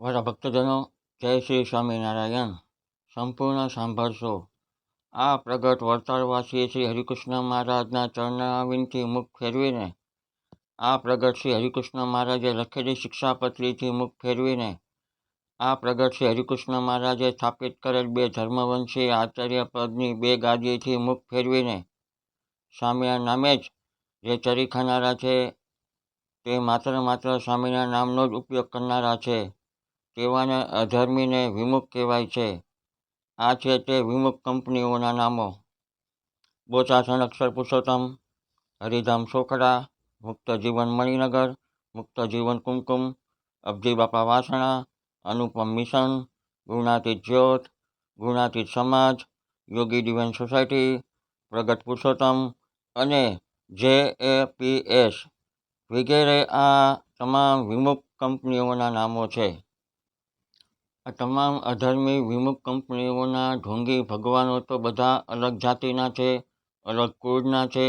મારા ભક્તજનો, જય શ્રી સ્વામિનારાયણ. સંપૂર્ણ સાંભળશો. આ પ્રગટ વર્તાળવાસી શ્રી હરિકૃષ્ણ મહારાજના ચરણાવિનથી મુખ ફેરવીને, આ પ્રગટ શ્રી હરિકૃષ્ણ મહારાજે લખેલી શિક્ષાપત્રીથી મુખ ફેરવીને, આ પ્રગટ શ્રી હરિકૃષ્ણ મહારાજે સ્થાપિત કરેલ બે ધર્મવંશી આચાર્ય પદની બે ગાદીથી મુખ ફેરવીને, સ્વામિના નામે જ જે ચરી ખાનારા છે, તે માત્ર માત્ર સ્વામીના નામનો જ ઉપયોગ કરનારા છે. તેવાને અધર્મીને વિમુખ કહેવાય છે. આ છે તે વિમુખ કંપનીઓના નામો. બોચાસણ અક્ષર પુરુષોત્તમ, હરિધામ સોખડા, મુક્ત જીવન મણિનગર, મુક્ત જીવન કુમકુમ, અબજી બાપા વાસણા, અનુપમ મિશન ગુણાતીત જ્યોત ગુણાતીત સમાજ, યોગી ડિવાઇન સોસાયટી, પ્રગટ પુરુષોત્તમ અને જે એ પી એસ. વગેરે આ તમામ વિમુખ કંપનીઓના નામો છે. આ તમામ અધર્મી વિમુખ કંપનીઓના ઢોંગી ભગવાનો તો બધા અલગ જાતિના છે, અલગ કુળના છે,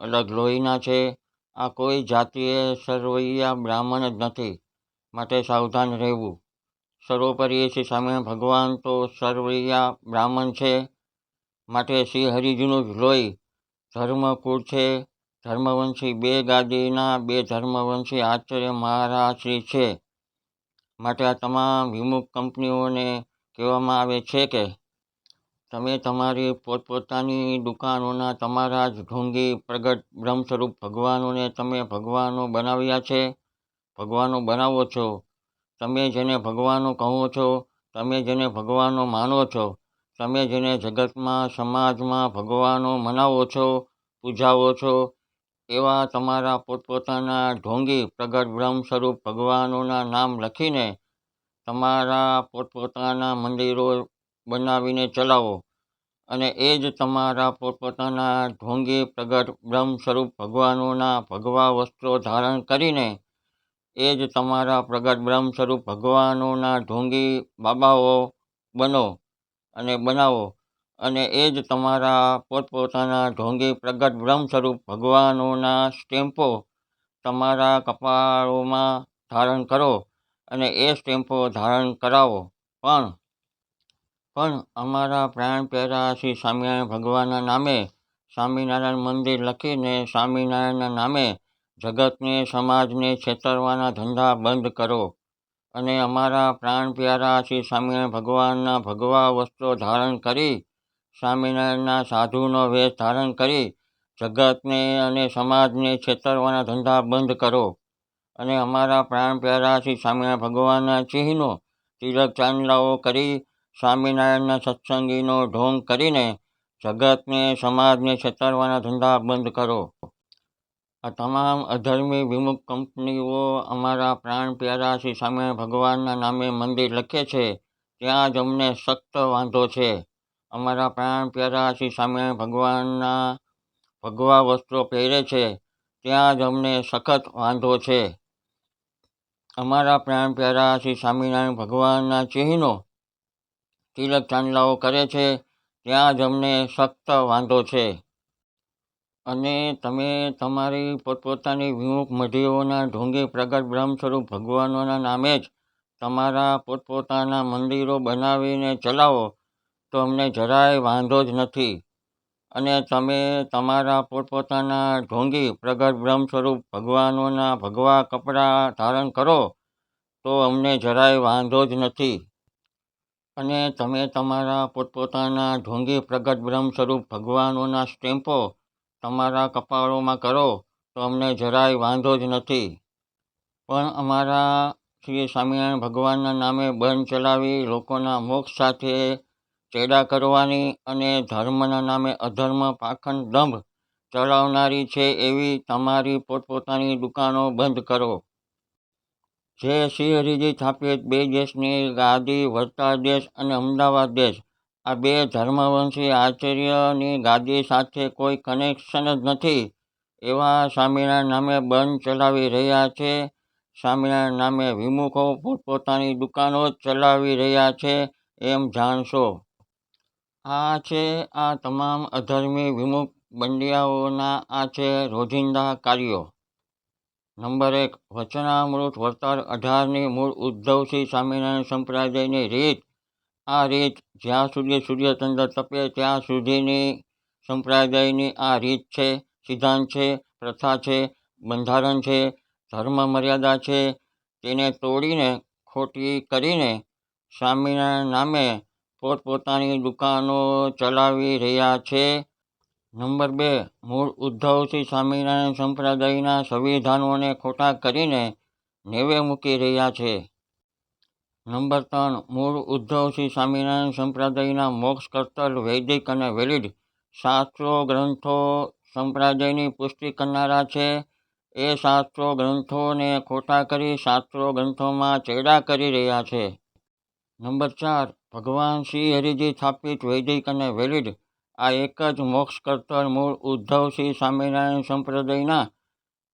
અલગ લોહીના છે. આ કોઈ જાતિએ સર્વૈયા બ્રાહ્મણ જ નથી, માટે સાવધાન રહેવું. સર્વોપરી શ્રી સામે ભગવાન તો સર્વૈયા બ્રાહ્મણ છે, માટે શ્રી હરિજીનું જ લોહી, ધર્મકુળ છે. ધર્મવંશી બે ગાદીના બે ધર્મવંશી આચાર્ય મહારાજ શ્રી છે. માટે આ તમામ વિમુખ કંપનીઓને કહેવામાં આવે છે કે તમે તમારી પોતપોતાની દુકાનોના તમારા જ ઢોંગી પ્રગટ બ્રહ્મ સ્વરૂપ ભગવાનોને તમે ભગવાનો બનાવ્યા છે? ભગવાનો બનાવો છો? તમે જેને ભગવાનો કહો છો, તમે જેને ભગવાનો માનો છો, તમે જેને જગતમાં, સમાજમાં ભગવાનો મનાવો છો, પૂજાવો છો એવા તમારા પોતપોતાના ઢોંગી પ્રગટ બ્રહ્મ સ્વરૂપ ભગવાનોના નામ લખીને તમારા પોતપોતાના મંદિરો બનાવીને ચલાવો. અને એ જ તમારા પોતપોતાના ઢોંગી પ્રગટ બ્રહ્મ સ્વરૂપ ભગવાનોના ભગવા વસ્ત્રો ધારણ કરીને એ જ તમારા પ્રગટ બ્રહ્મ સ્વરૂપ ભગવાનોના ઢોંગી બાબાઓ બનો અને બનાવો. અને એ જ તમારા પોતપોતાના ઢોંગી પ્રગટ બ્રહ્મ સ્વરૂપ ભગવાનોના સ્ટેમ્પો તમારા કપાળોમાં ધારણ કરો અને એ સ્ટેમ્પો ધારણ કરાવો. પણ પણ અમારા પ્રાણ પ્યારા શ્રી સ્વામિનારાયણ ભગવાનના નામે સ્વામિનારાયણ મંદિર લખીને સ્વામિનારાયણના નામે જગતને, સમાજને છેતરવાના ધંધા બંધ કરો અને અમારા પ્રાણ પ્યારા શ્રી સ્વામિનારાયણ ભગવાનના ભગવા વસ્ત્રો ધારણ કરી સ્વામિનારાયણના સાધુનો વેશ ધારણ કરી જગતને અને સમાજને છેતરવાના ધંધા બંધ કરો. અને અમારા પ્રાણ પ્યારા શ્રી સ્વામિનારાયણ ભગવાનના ચિહ્નો તિલક ચાંદલાઓ કરી સ્વામિનારાયણના સત્સંગીનો ઢોંગ કરીને જગતને, સમાજને છેતરવાના ધંધા બંધ કરો. આ તમામ અધર્મી વિમુખ કંપનીઓ અમારા પ્રાણ પ્યારા શ્રી સ્વામિનારાયણ ભગવાનના નામે મંદિર લખે છે. ત્યાં જ અમને સખ્ત વાંધો છે. અમારા પ્રાણ પ્યારા શ્રી સ્વામિનારાયણ ભગવાનના ભગવા વસ્ત્રો પહેરે છે. ત્યાં જ અમને સખત વાંધો છે. અમારા પ્રાણ પ્યારા શ્રી સ્વામિનારાયણ ભગવાનના ચિહ્નો તિલક ચાંદલાઓ કરે છે. ત્યાં જ અમને સખ્ત વાંધો છે. અને તમે તમારી પોતપોતાની વિમુખ મઢીઓના ઢોંગે પ્રગટ બ્રહ્મ સ્વરૂપ ભગવાનોના નામે જ તમારા પોતપોતાના મંદિરો બનાવીને ચલાવો. તો અમને જરાય વાંધો જ નથી. અને તમે તમારા પોતપોતાના ઢોંગી પ્રગટ બ્રહ્મ સ્વરૂપ ભગવાનોના ભગવા કપડાં ધારણ કરો, તો અમને જરાય વાંધો જ નથી. અને તમે તમારા પોતપોતાના ઢોંગી પ્રગટ બ્રહ્મ સ્વરૂપ ભગવાનોના સ્ટેમ્પો તમારા કપાળોમાં કરો, તો અમને જરાય વાંધો જ નથી. પણ અમારા શ્રી સ્વામિનારાયણ ભગવાનના નામે બંધ ચલાવી લોકોના મોક્ષ સાથે ચેડા કરવાની અને ધર્મના નામે અધર્મ, પાખંડ, દંભ ચલાવનારી છે એવી તમારી પોતપોતાની દુકાનો બંધ કરો. જે શ્રી હરિજી સ્થાપિત બે દેશની ગાદી વડતાલ દેશ અને અમદાવાદ દેશ. આ બે ધર્મવંશી આચાર્યની ગાદી સાથે કોઈ કનેક્શન જ નથી. એવા સ્વામિનારાયણ નામે બંધ ચલાવી રહ્યા છે. સ્વામિનારાયણ નામે વિમુખો પોતપોતાની દુકાનો ચલાવી રહ્યા છે. એમ જાણશો. આ છે આ તમામ અધર્મી વિમુખ બંડિયાઓના આ છે રોજિંદા કાર્યો. નંબર એક, વચનામૃત વર્તાર અઢારની મૂળ ઉદ્ધવશ્રી સ્વામિનારાયણ સંપ્રદાયની રીત. આ રીત જ્યાં સુધી સૂર્યચંદ્ર તપે ત્યાં સુધીની સંપ્રદાયની આ રીત છે, સિદ્ધાંત છે, પ્રથા છે, બંધારણ છે, ધર્મ મર્યાદા છે. તેને તોડીને ખોટી કરીને સ્વામિનારાયણ નામે પોતપોતાની દુકાનો ચલાવી રહ્યા છે. નંબર બે, મૂળ ઉદ્ધવસિંહ સ્વામિનારાયણ સંપ્રદાયના સંવિધાનોને ખોટા કરીને નેવે મૂકી રહ્યા છે. નંબર ત્રણ, મૂળ ઉદ્ધવસિંહ સ્વામિનારાયણ સંપ્રદાયના મોક્ષ કરતલ વૈદિક અને વેલિડ શાસ્ત્રો ગ્રંથો સંપ્રદાયની પુષ્ટિ કરનારા છે. એ શાસ્ત્રો ગ્રંથોને ખોટા કરી શાસ્ત્રો ગ્રંથોમાં ચેડા કરી રહ્યા છે. નંબર ચાર ભગવાન શ્રી હરિજી સ્થાપિત વૈદિક અને વેલિડ આ એક જ મોક્ષ મૂળ ઉદ્ધવ શ્રી સ્વામિનારાયણ સંપ્રદાયના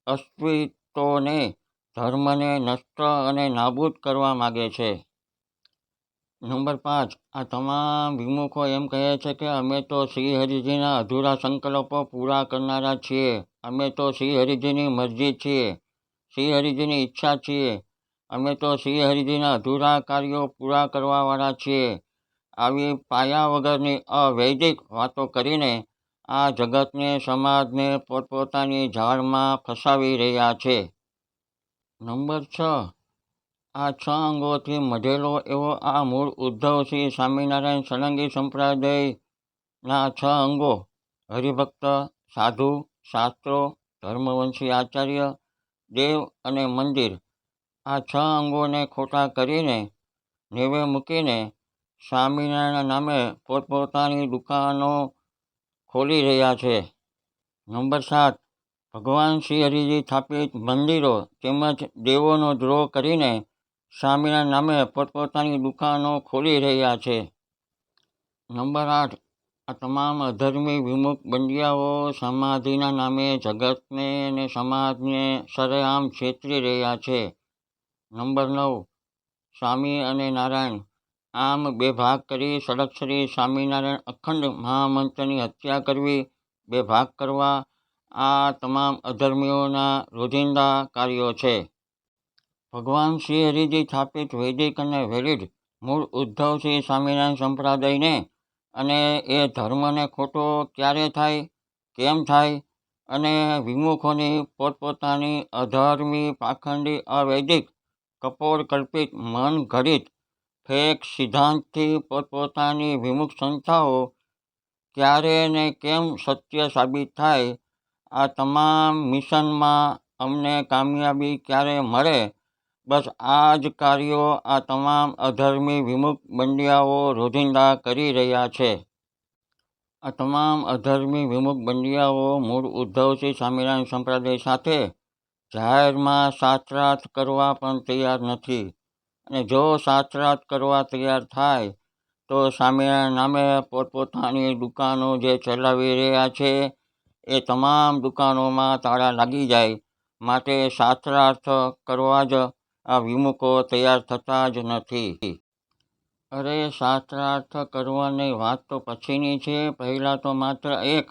અસ્તિત્વને, ધર્મને નષ્ટ અને નાબૂદ કરવા માગે છે. નંબર પાંચ. આ તમામ વિમુખો એમ કહે છે કે અમે તો શ્રી હરિજીના અધૂરા સંકલ્પો પૂરા કરનારા છીએ. અમે તો શ્રી હરિજીની મરજી છીએ. શ્રી હરિજીની ઈચ્છા છીએ. અમે તો શ્રી હરિજીના અધૂરા કાર્યો પૂરા કરવાવાળા છીએ. આવી પાયા વગરની અવૈદિક વાતો કરીને આ જગતને, સમાજને પોતપોતાની જાળમાં ફસાવી રહ્યા છે. નંબર છ. આ છ અંગોથી મઢેલો એવો આ મૂળ ઉદ્ધવ શ્રી સ્વામિનારાયણ સળંગી સંપ્રદાયના છ અંગો, હરિભક્ત, સાધુ, શાસ્ત્રો, ધર્મવંશી આચાર્ય, દેવ અને મંદિર આ છ અંગોને ખોટા કરીને નેવે મૂકીને સ્વામિનારાયણના નામે પોતપોતાની દુકાનો ખોલી રહ્યા છે. નંબર સાત. ભગવાન શ્રી હરિજી સ્થાપિત મંદિરો તેમજ દેવોનો દ્રોહ કરીને સ્વામીના નામે પોતપોતાની દુકાનો ખોલી રહ્યા છે. નંબર આઠ. આ તમામ અધર્મી વિમુખ બંડિયાઓ સમાધિના નામે જગતને અને સમાજને સરેઆમ છેતરી રહ્યા છે. નંબર નવ, સ્વામી અને નારાયણ. આમ બે ભાગ કરી સડક્ષરી સ્વામિનારાયણ અખંડ મહામંત્રની હત્યા કરવી, બે ભાગ કરવા. આ તમામ અધર્મીઓના રોજિંદા કાર્યો છે. ભગવાન શ્રી હરિજી સ્થાપિત વૈદિક અને વેલિડ મૂળ ઉદ્ધવ શ્રી સ્વામિનારાયણ સંપ્રદાયને અને એ ધર્મને ખોટો ક્યારે થાય, કેમ થાય અને વિમુખોની પોતપોતાની અધર્મી પાખંડી અવૈદિક કપોળ કલ્પિત મન ઘડિત ફેક સિદ્ધાંતથી પોતપોતાની વિમુખ સંસ્થાઓ ક્યારે ને કેમ સત્ય સાબિત થાય? આ તમામ મિશનમાં અમને કામયાબી ક્યારે મળે? બસ આ જ કાર્યો આ તમામ અધર્મી વિમુખ બંડિયાઓ રોજિંદા કરી રહ્યા છે. આ તમામ અધર્મી વિમુખ બંડિયાઓ મૂળ ઉદ્ધવસિંહ સ્વામિનારાયણ સંપ્રદાય સાથે જાહેરમાં શાસ્ત્રાર્થ કરવા પણ તૈયાર નથી. અને જો શાસ્ત્રાર્થ કરવા તૈયાર થાય, તો સામેના નામે પોતપોતાની દુકાનો જે ચલાવી રહ્યા છે, એ તમામ દુકાનોમાં તાળા લાગી જાય. માટે શાસ્ત્રાર્થ કરવા જ આ વિમુખો તૈયાર થતા જ નથી. અરે શાસ્ત્રાર્થ કરવાની વાત તો પછીની છે. પહેલાં તો માત્ર એક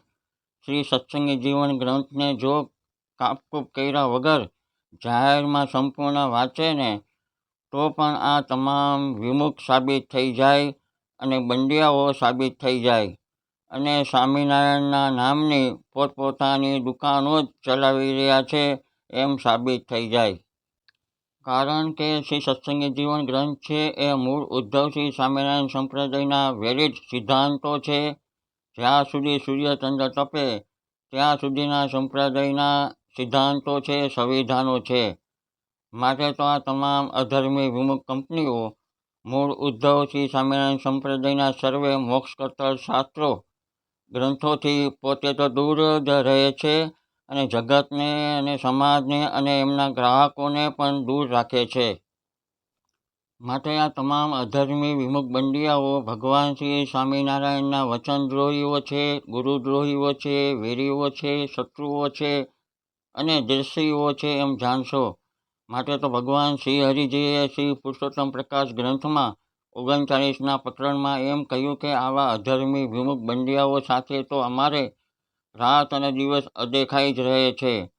શ્રી સત્સંગી જીવન ગ્રંથને જો કાપકૂપ કર્યા વગર જાહેરમાં સંપૂર્ણ વાંચે ને, તો પણ આ તમામ વિમુખ સાબિત થઈ જાય અને બંડિયાઓ સાબિત થઈ જાય. અને સ્વામિનારાયણના નામની પોતપોતાની દુકાનો જ ચલાવી રહ્યા છે એમ સાબિત થઈ જાય. કારણ કે શ્રી સત્સંગી જીવન ગ્રંથ છે એ મૂળ ઉદ્ધવ સ્વામિનારાયણ સંપ્રદાયના વેલિડ સિદ્ધાંતો છે. જ્યાં સુધી સૂર્યચંદ્ર તપે, ત્યાં સુધીના સંપ્રદાયના સિદ્ધાંતો છે, સંવિધાનો છે. માટે તો આ તમામ અધર્મી વિમુખ કંપનીઓ મૂળ ઉદ્ધવ શ્રી સ્વામિનારાયણ સંપ્રદાયના સર્વે મોક્ષ કરતર શાસ્ત્રો ગ્રંથોથી પોતે તો દૂર જ રહે છે અને જગતને અને સમાજને અને એમના ગ્રાહકોને પણ દૂર રાખે છે. માટે આ તમામ અધર્મી વિમુખ બંડિયાઓ ભગવાન શ્રી સ્વામિનારાયણના વચનદ્રોહીઓ છે, ગુરુદ્રોહીઓ છે, વેરીઓ છે, શત્રુઓ છે અને દેશીઓ છે એમ જાણશો. માટે તો ભગવાન શ્રી હરિજીએ શ્રી પુરુષોત્તમ પ્રકાશ ગ્રંથમાં ઓગણચાળીસના પ્રકરણમાં એમ કહ્યું કે આવા અધર્મી વિમુખ બંડિયાઓ સાથે તો અમારે રાત અને દિવસ અદેખાઈ જ રહે છે.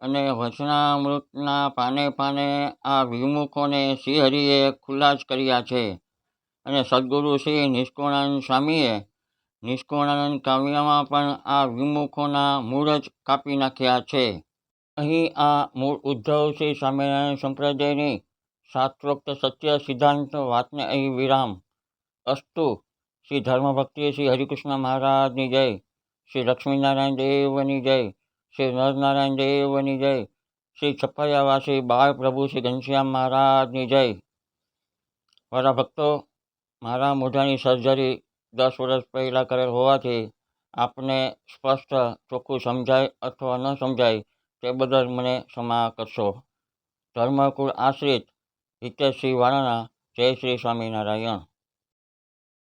અને વચનામૃતના પાને પાને આ વિમુખોને શ્રીહરિએ ખુલ્લા જ કર્યા છે. અને સદગુરુ શ્રી નિષ્કોણાનંદ સ્વામીએ નિષ્કોણાનંદ કાવ્યમાં પણ આ વિમુખોના મૂળ જ કાપી નાખ્યા છે. અહીં આ મૂળ ઉદ્ધવ શ્રી સ્વામિનારાયણ સંપ્રદાયની શાસ્ત્રોક્ત સત્ય સિદ્ધાંત વાતને અહીં વિરામ. અસ્તુ, શ્રી ધર્મભક્તિ શ્રી હરિકૃષ્ણ મહારાજની જય, શ્રી લક્ષ્મીનારાયણ દેવની જય, શ્રી નરનારાયણ દેવની જય, શ્રી છપૈયાવાસી બાળ પ્રભુ શ્રી ઘનશ્યામ મહારાજની જય. મારા ભક્તો, મારા મોઢાની સર્જરી દસ વર્ષ પહેલાં કરેલ હોવાથી આપને સ્પષ્ટ ચોખ્ખું સમજાય અથવા ન સમજાય તે બદલ મને ક્ષમા કરશો. ધર્મકુળ આશ્રિત હિતેશસિંહ વાળાના જય શ્રી સ્વામિનારાયણ.